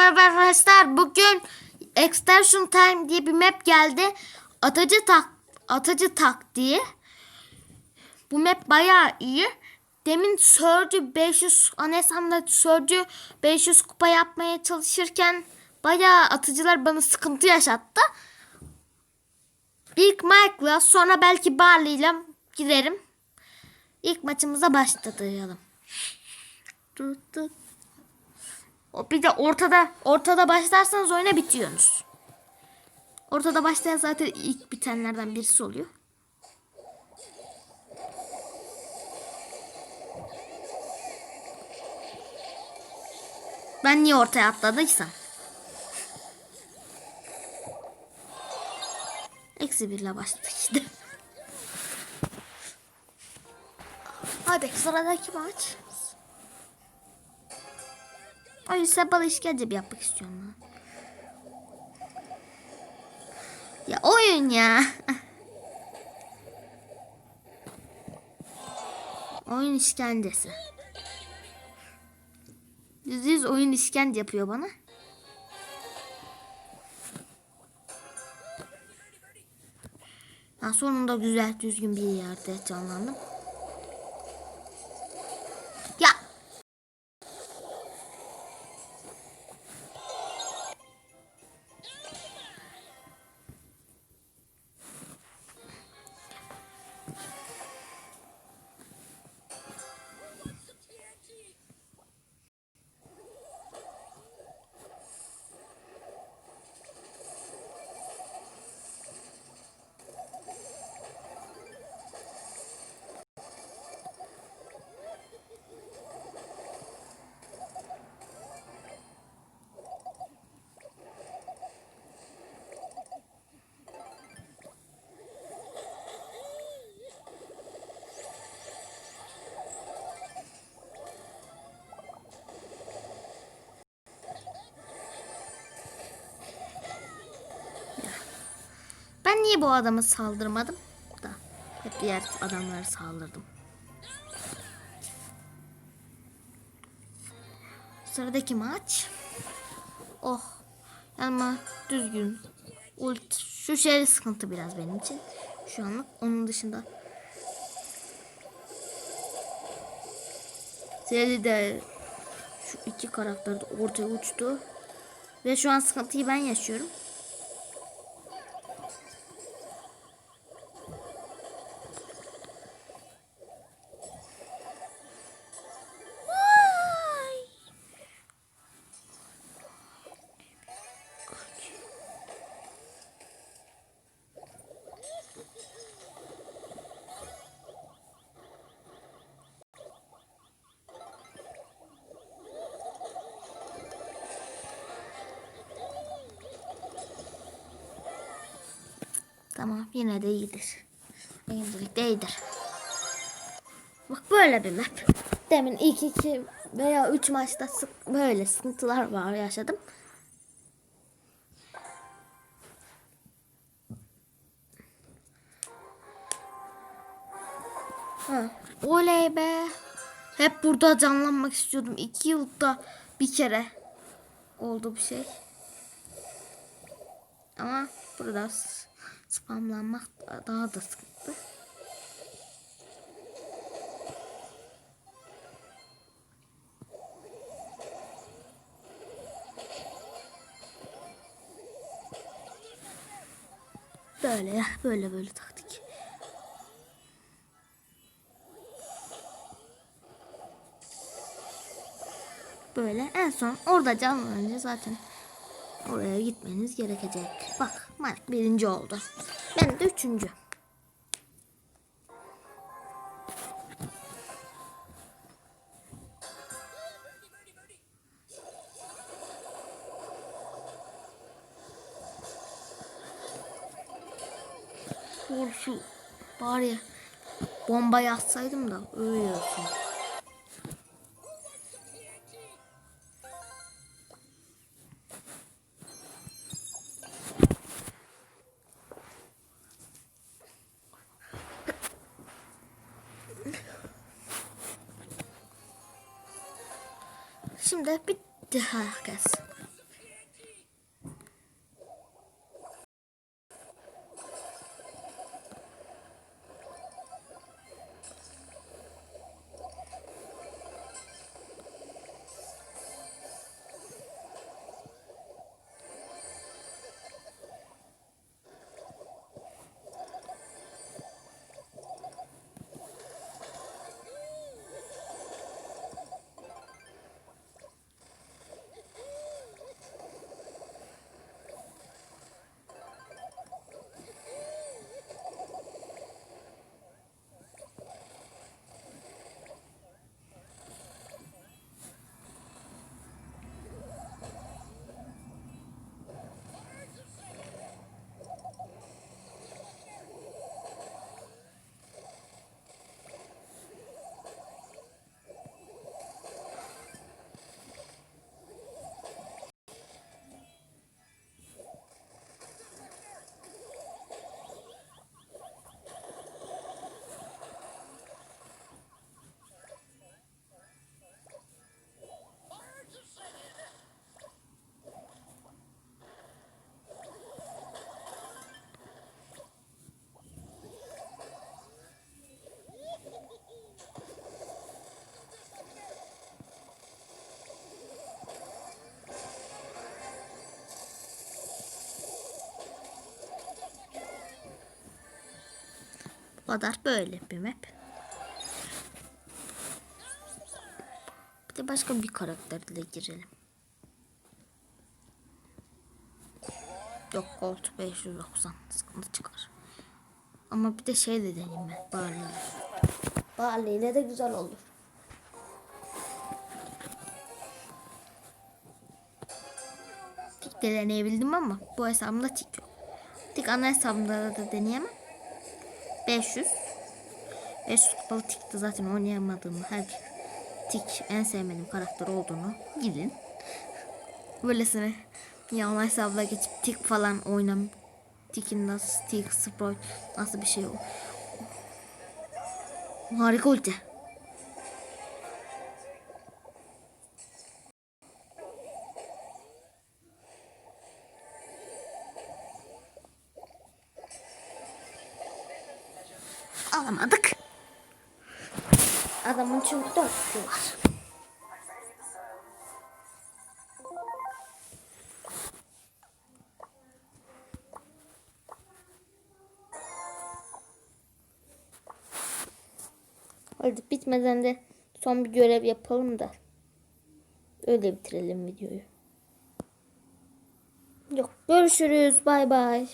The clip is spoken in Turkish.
merhaba arkadaşlar. Bugün Extension Time diye bir map geldi. Atıcı tak atıcı taktiği. Bu map bayağı iyi. Demin Surge'ü 500 Anesam'da Surge'ü 500 kupa yapmaya çalışırken bayağı atıcılar bana sıkıntı yaşattı. İlk Mike'la sonra belki Barley'le girerim. İlk maçımıza başlayalım. Tut tut. Bir de ortada ortada başlarsanız oyuna bitiyorsunuz. Ortada başlayan zaten ilk bitenlerden birisi oluyor. Ben niye ortaya atladıysam. Eksi birle başladık işte. Hadi sıradaki maç. Ay sabah işkence bir yapmak istiyorum lan. Ya oyun ya. oyun işkencesi. Yüz yüz oyun işkence yapıyor bana. Ha, sonunda güzel düzgün bir yerde canlandım. Niye bu adama saldırmadım da hep diğer adamlara saldırdım. Sıradaki maç. Oh. Ama düzgün. Ult. Şu şey sıkıntı biraz benim için. Şu anlık. Onun dışında. Seri de şu iki karakter de ortaya uçtu. Ve şu an sıkıntıyı ben yaşıyorum. Tamam yine de iyidir. Şimdilik de iyidir. Bak böyle bir map. Demin ilk iki veya üç maçta sık böyle sıkıntılar var yaşadım. Ha, oley be. Hep burada canlanmak istiyordum. İki yılda bir kere oldu bir şey. Ama burada spamlanmak daha da sıkıntı. Böyle ya böyle böyle taktik. Böyle en son orada canlanınca zaten oraya gitmeniz gerekecek. Bak Mike birinci oldu. Ben de üçüncü. Şu bari bomba yatsaydım da ölüyorsun. Şimdi bitti herkes. Kadar böyle bir map. Bir de başka bir karakterle girelim. Yok Gold 590 sıkıntı çıkar. Ama bir de şey de deneyim ben. Barley. Barley ile de güzel olur. Tik de deneyebildim ama bu hesabımda tik yok. Tik ana hesabımda da deneyemem. 500. 500 kupalı tikte zaten oynayamadığım her tik en sevmediğim karakter olduğunu gidin. Böylesine ya ona hesabına geçip tik falan oynam. Tikin nasıl tik, sprite nasıl bir şey o. Harika ulti. Alamadık. Adamın dört kişi var. Hadi bitmeden de son bir görev yapalım da. Öyle bitirelim videoyu. Yok görüşürüz bay bay.